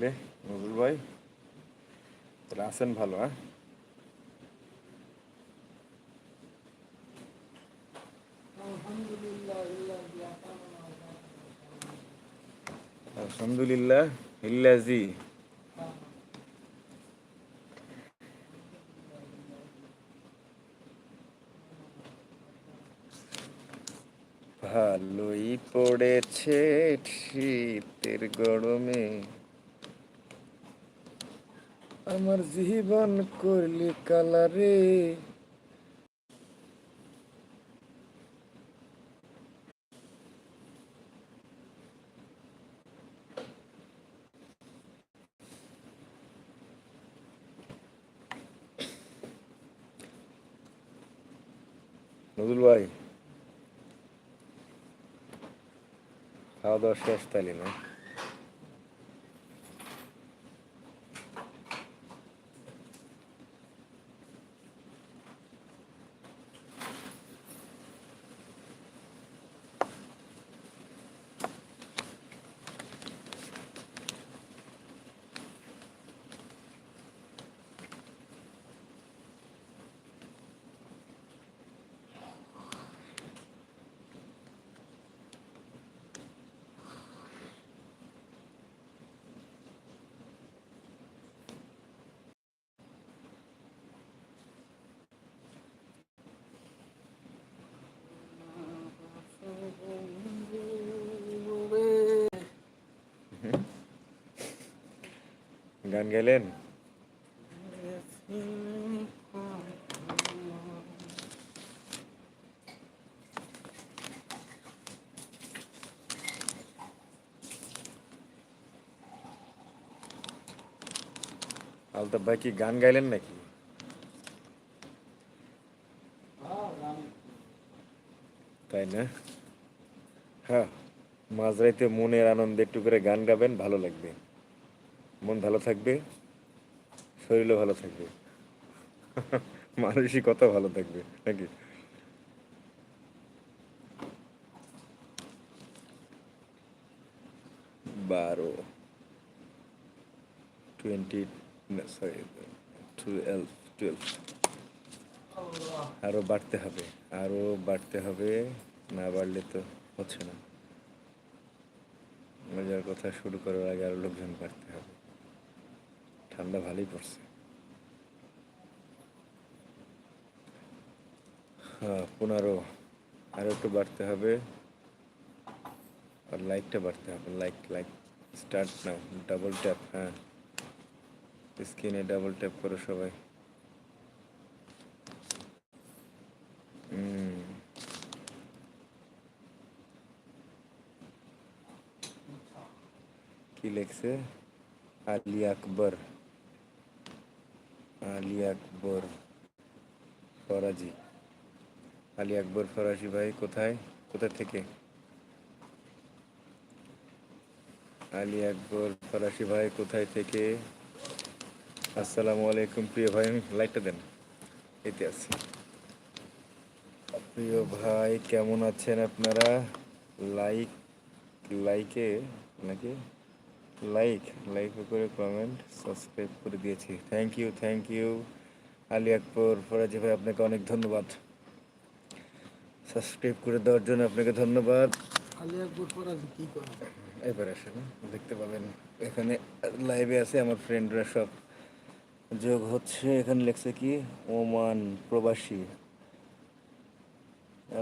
তাহলে নজরুল ভাই? তাহলে আছেন ভালো হ্যাঁ? আলহামদুলিল্লাহ ইল্লাজি। ভালোই পড়েছে শীতের গরমে। আমার জীবন করলি কালারে। নজরুল ভাই খাওয়া দাওয়া শেষ তাইলে না? গান গেলেন আলতাফ ভাই কি গান গাইলেন নাকি? তাই না? হ্যাঁ মাঝরাইতে মনের আনন্দে একটু করে গান গাবেন, ভালো লাগবে। মন ভালো থাকবে, শরীরও ভালো থাকবে। মানসিকতা ভালো থাকবে, নাকি? বারো। টোয়েন্টি সরি টুয়েলভ টুয়েলভ আরও বাড়তে হবে আরও বাড়তে হবে, না বাড়লে তো হচ্ছে না। মজার কথা, শুরু করার আগে আরও লোকজন বাড়তে হবে। ঠান্ডা ভালোই পড়ছে হ্যাঁ পনেরো। আরও একটু বাড়তে হবে। আর লাইকটা বাড়তে হবে। Like like start now. Double tap হ্যাঁ। স্ক্রিনে ডাবল ট্যাপ করো সবাই। কি লিখছে? আলী আকবর। আলী আকবর ফরাজি। আলী আকবর ফরাজি ভাই কোথায়? কোথা থেকে? আলী আকবর ফরাসি ভাই কোথায় থেকে? আসসালামু আলাইকুম প্রিয় ভাই লাইটটা দেন। এতে আছে। প্রিয় ভাই, কেমন আছেন আপনারা? লাইক, লাইকে নাকি? লাইক লাইক করে কমেন্ট সাবস্ক্রাইব করে দিয়েছি। Thank you thank you Ali Akbar Faraji ভাই আপনাকে অনেক ধন্যবাদ। সাবস্ক্রাইব করে দেওয়ার জন্য আপনাকে ধন্যবাদ। আলী আকবর ফরাজি কি করে এবার আসেন দেখতে পাবেন। এখানে লাইভে আছে আমার ফ্রেন্ডরা সব। যোগ হচ্ছে এখানে লেখছে কি? ওমান প্রবাসী।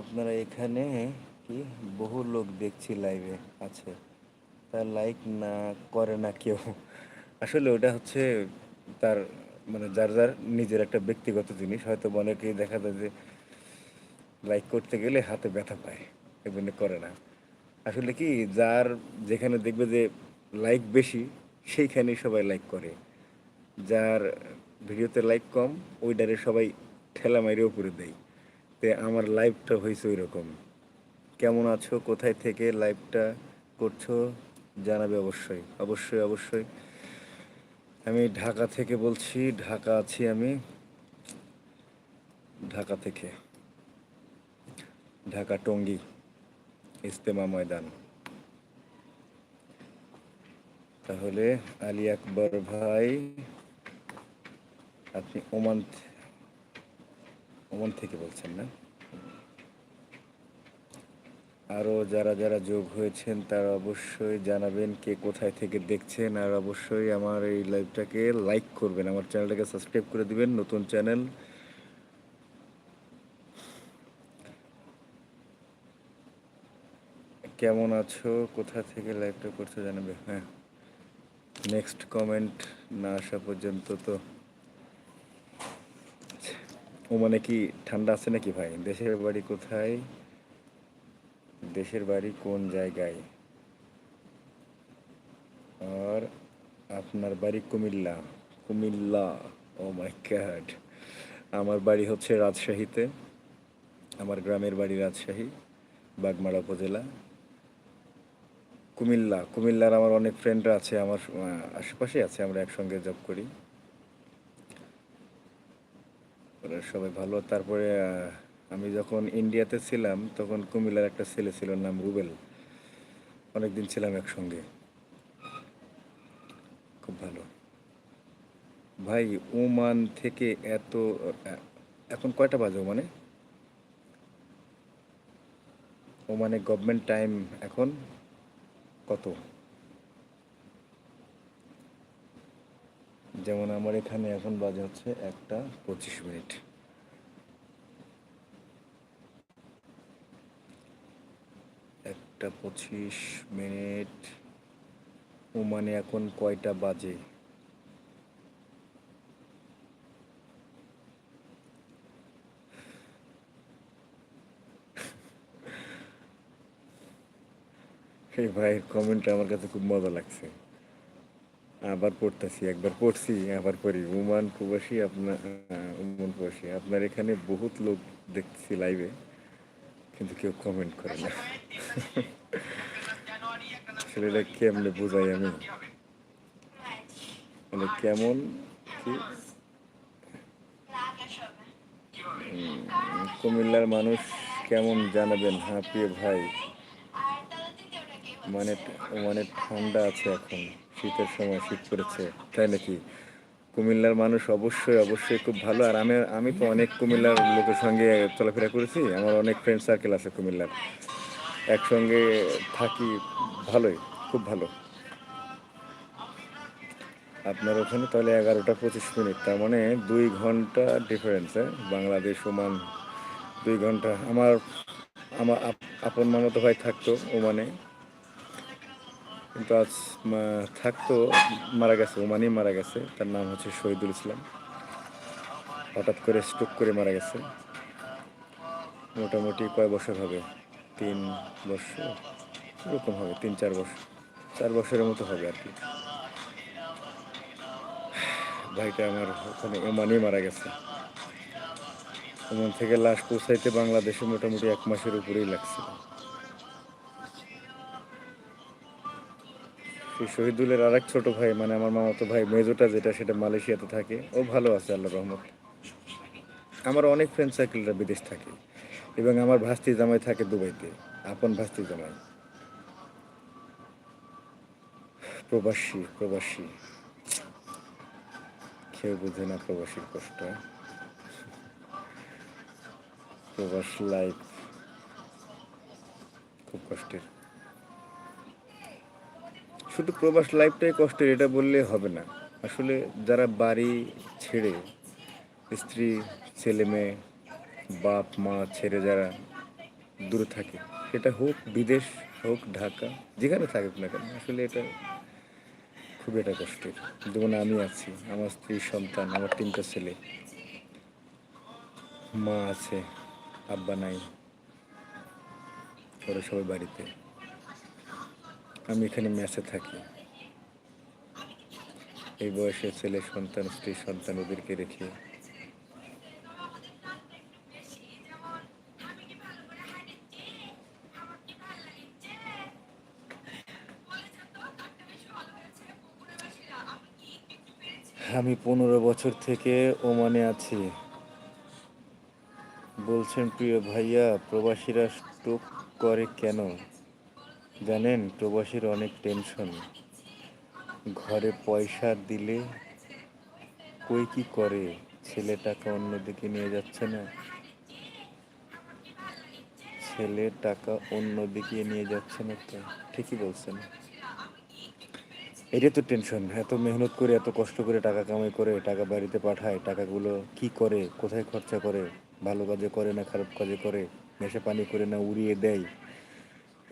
আপনারা এখানে কি? বহু লোক দেখছি লাইভে আছে। তার লাইক না করে না কেউ। আসলে ওটা হচ্ছে তার মানে যার যার নিজের একটা ব্যক্তিগত জিনিস। হয়তো অনেকেই দেখা যায় যে লাইক করতে গেলে হাতে ব্যথা পায় জন্য করে না। আসলে কি যার যেখানে দেখবে যে লাইক বেশি, সেইখানেই সবাই লাইক করে। যার ভিডিওতে লাইক কম ওইটারে সবাই ঠেলা মাইরে উপরে দেয়। তে আমার লাইভটা হয়েছে ওই রকম কেমন আছো? কোথায় থেকে লাইভটা করছ? জানাবে অবশ্যই অবশ্যই অবশ্যই। আমি ঢাকা থেকে বলছি, ঢাকা আছি আমি। ঢাকা থেকে। ঢাকা টঙ্গী ইস্তেমা ময়দান। তাহলে আলী আকবর ভাই, আপনি ওমান ওমান থেকে বলছেন না? আরও যারা যারা যোগ হয়েছেন, তারা অবশ্যই জানাবেন কে কোথায় থেকে দেখছেন। আর অবশ্যই আমার এই লাইভটাকে লাইক করবেন। আমার চ্যানেলটাকে সাবস্ক্রাইব করে দিবেন, নতুন চ্যানেল। কেমন আছো? কোথা থেকে লাইভটা করছ জানাবে? হ্যাঁ। নেক্সট কমেন্ট না আসা পর্যন্ত তো। ও মানে কি ঠান্ডা আছে নাকি ভাই? দেশের বাড়ি কোথায়? দেশের বাড়ি কোন জায়গায়? আর আপনার বাড়ি Comilla. Comilla, oh my god. আমার বাড়ি হচ্ছে রাজশাহীতে। আমার গ্রামের বাড়ি রাজশাহী, বাগমারা উপজেলা। কুমিল্লা, কুমিল্লার আমার অনেক ফ্রেন্ডরা আছে, আমার আশেপাশে আছে, আমরা একসঙ্গে জব করি। ওরা সবাই ভালো, তারপরে আমি যখন ইন্ডিয়াতে ছিলাম, তখন কুমিল্লার একটা ছেলে ছিল, নাম রুবেল। অনেকদিন ছিলাম একসঙ্গে। খুব ভালো। ভাই, ওমান থেকে এত, এখন কয়টা বাজে ওমানে? ওমানে গভর্নমেন্ট টাইম এখন কত? যেমন আমার এখানে এখন বাজে হচ্ছে একটা পঁচিশ মিনিট। একটা পঁচিশ মিনিট। ওমানে এখন কয়টা বাজে? এই ভাইয়ের কমেন্টটা আমার কাছে খুব মজা লাগছে। আবার পড়তেছি, একবার পড়ছি, আবার পড়ি। উমান প্রবাসী আপনার উমান প্রবাসী। আপনার এখানে বহুত লোক দেখছি লাইভে কিন্তু কেউ কমেন্ট করে না। আসলে এটা কেমনে বোঝাই আমি? মানে কেমন কি? কুমিল্লার মানুষ কেমন জানাবেন হ্যাঁ প্রিয় ভাই? মানে মানে ঠান্ডা আছে এখন শীতের সময় শীত পড়েছে তাই নাকি? কুমিল্লার মানুষ অবশ্যই অবশ্যই খুব ভালো। আর আমি আমি তো অনেক কুমিল্লার লোকের সঙ্গে চলাফেরা করেছি। আমার অনেক ফ্রেন্ড সার্কেল আছে কুমিল্লার। একসঙ্গে থাকি ভালোই, খুব ভালো। আপনার ওখানে তাহলে এগারোটা পঁচিশ মিনিট। তার মানে দুই ঘণ্টা ডিফারেন্স হ্যাঁ? বাংলাদেশ, ওমান, দুই ঘণ্টা। আমার আমার, আপ- আপন মামাতো ভাই থাকতো ওমানে। কিন্তু আজ থাকতো, মারা গেছে ওমানেই মারা গেছে, তার নাম হচ্ছে শহীদুল ইসলাম। হঠাৎ করে স্ট্রোক করে মারা গেছে। মোটামুটি কয় বছর হবে? তিন বছর? এরকম হবে, তিন, চার বছর। চার বছরের মতো হবে আর কি। ভাইটা আমার ওখানে ওমানেই মারা গেছে। ওমান থেকে লাশ পৌঁছাইতে বাংলাদেশে মোটামুটি এক মাসের উপরেই লাগছিল। সেই শহীদুলের আরেক ছোট ভাই মানে আমার মামাতো ভাই মেজোটা যেটা সেটা মালয়েশিয়াতে থাকে। ও ভালো আছে, আল্লাহ রহমত। আমার অনেক ফ্রেন্ড সার্কেলরা বিদেশ থাকে এবং আমার ভাস্তি জামাই থাকে দুবাইতে, আপন ভাস্তি জামাই। প্রবাসী প্রবাসী। কেউ বুঝে না প্রবাসীর কষ্ট। প্রবাস লাইফ খুব কষ্টের। শুধু প্রবাস লাইফটাই কষ্টের, এটা বললে হবে না। আসলে যারা বাড়ি ছেড়ে স্ত্রী, ছেলে মেয়ে, বাপ, মা ছেড়ে যারা দূরে থাকে, সেটা হোক বিদেশ হোক ঢাকা, যেখানে থাকুক না কেন, আসলে এটা খুব এটা কষ্টের। যেমন আমি আছি, আমার স্ত্রী সন্তান, আমার তিনটা ছেলে। মা আছে, আব্বা নাই, ওরা সবাই বাড়িতে। আমি এখানে মেসে থাকি। এই বয়সে ছেলে সন্তান, স্ত্রী সন্তান ওদেরকে রেখে আমি পনেরো বছর থেকে ওমানে আছি। বলছেন, প্রিয় ভাইয়া, প্রবাসীরা স্ট্রোক করে কেন? জানেন, প্রবাসীর অনেক টেনশন। ঘরে পয়সা দিলে কই কি করে? ছেলে টাকা অন্যদিকে নিয়ে যাচ্ছে না? ছেলে টাকা অন্যদিকে নিয়ে যাচ্ছে না তো? ঠিকই বলছেন। এটা তো টেনশন। এত মেহনত করে, এত কষ্ট করে টাকা কামাই করে, টাকা বাড়িতে পাঠায়, টাকাগুলো কি করে? কোথায় খরচা করে? ভালো কাজে করে না খারাপ কাজে করে? নেশা পানি করে না উড়িয়ে দেয়?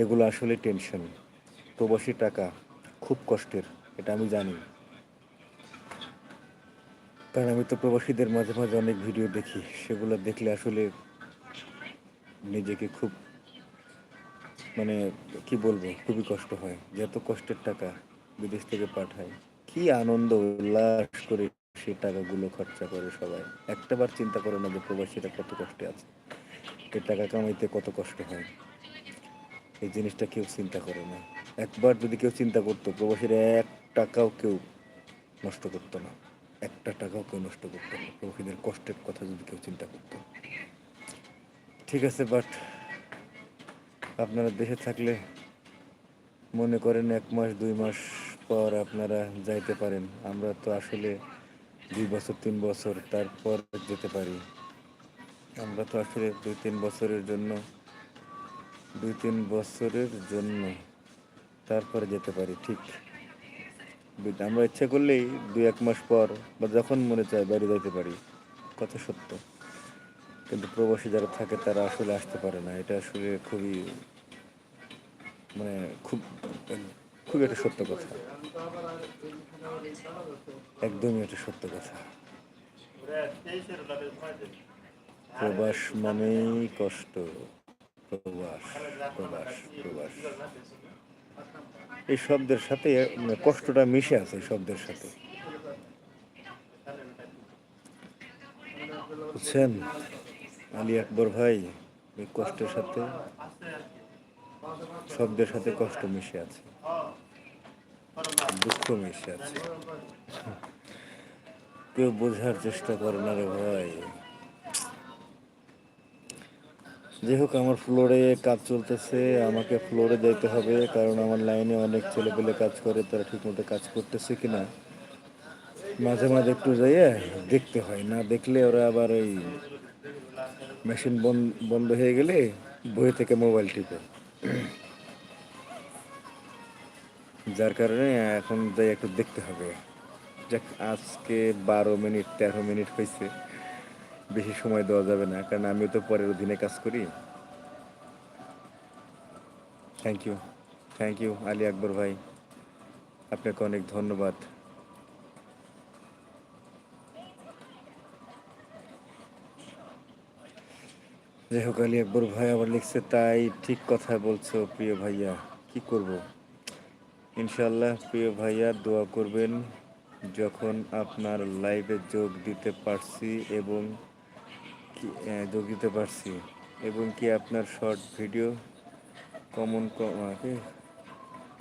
এগুলো আসলে টেনশন। প্রবাসী টাকা খুব কষ্টের, এটা আমি জানি। কারণ আমি তো প্রবাসীদের মাঝে মাঝে অনেক ভিডিও দেখি, সেগুলো দেখলে আসলে নিজেকে খুব মানে কি বলব, খুবই কষ্ট হয়। যত কষ্টের টাকা বিদেশ থেকে পাঠায়, কি আনন্দ, উল্লাস করে সে টাকাগুলো খরচা করে সবাই। একটাবার চিন্তা করে না যে প্রবাসীরা কত কষ্টে আছে। টাকা কামাইতে কত কষ্ট হয়। এই জিনিসটা কেউ চিন্তা করে না। একবার যদি কেউ চিন্তা করতো, প্রবাসীরা এক টাকাও কেউ নষ্ট করতো না। একটা টাকাও কেউ নষ্ট করতো না। প্রবাসীদের কষ্টের কথা যদি কেউ চিন্তা করতো। ঠিক আছে বাট আপনারা দেশে থাকলে মনে করেন এক মাস, দুই মাস পর আপনারা যাইতে পারেন। আমরা তো আসলে দুই বছর, তিন বছর তারপর যেতে পারি। আমরা তো আসলে দুই, তিন বছরের জন্য দুই তিন বছরের জন্য তারপরে যেতে পারি, ঠিক। আমরা ইচ্ছা করলেই দুই এক মাস পর বা যখন মনে চায় বাড়ি যাইতে পারি, কথা সত্য। কিন্তু প্রবাসী যারা থাকে তারা আসলে আসতে পারে না। এটা আসলে খুবই মানে খুব খুব একটা সত্য কথা। একদমই একটা সত্য কথা। প্রবাস মানেই কষ্ট। এই শব্দের সাথে মানে কষ্টটা মিশে আছে শব্দের সাথে। বুঝছেন? আলী আকবর ভাই, এই কষ্টের সাথে, শব্দের সাথে কষ্ট মিশে আছে। দুঃখ মিশে আছে। কেউ বোঝার চেষ্টা করে না রে ভাই। যাই হোক, আমার ফ্লোরে কাজ চলতেছে, আমাকে ফ্লোরে যেতে হবে, কারণ আমার লাইনে অনেক ছেলে পেলে কাজ করে, তারা ঠিকমতো কাজ করতেছে কিনা। মাঝে মাঝে একটু যাইয়ে দেখতে হয়, না দেখলে ওরা আবার ওই মেশিন বন্ধ হয়ে গেলে বই থেকে মোবাইল টিপে। যার কারণে এখন যাই একটু দেখতে হবে। যাক, আজকে বারো মিনিট, তেরো মিনিট হয়েছে বেশি সময় দেওয়া যাবে না, কারণ আমি তো পরের অধীনে কাজ করি। Thank you thank you Ali Akbar ভাই। আপনাকে অনেক ধন্যবাদ। যাই হোক, আলী আকবর ভাই আবার লিখছে, তাই ঠিক কথা বলছো প্রিয় ভাইয়া, কি করব? ইনশাল্লাহ প্রিয় ভাইয়া, দোয়া করবেন যখন আপনার লাইভে যোগ দিতে পারছি এবং দিতে পারছি। এবং কি আপনার short video common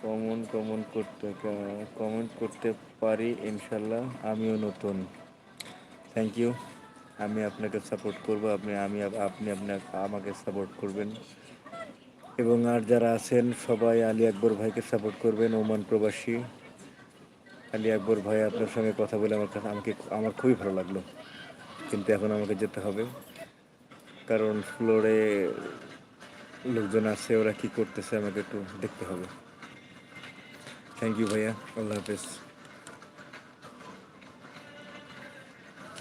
common common করতে কমেন্ট করতে পারি, ইনশাল্লাহ। আমিও নতুন। থ্যাংক ইউ আমি আপনাকে সাপোর্ট করব, আপনি, আমি, আপনি আপনাকে আমাকে সাপোর্ট করবেন। এবং আর যারা আছেন, সবাই আলী আকবর ভাইকে সাপোর্ট করবেন, ওমান প্রবাসী। আলী আকবর ভাই আপনার সঙ্গে কথা বলে আমার কাছে, আমাকে, আমার খুবই ভালো লাগল। কিন্তু এখন আমাকে যেতে হবে। কারণ ফ্লোরে লোকজন আছে, ওরা কি করতেছে আমাকে একটু দেখতে হবে। থ্যাংক ইউ ভাইয়া, আল্লাহ হাফেজ।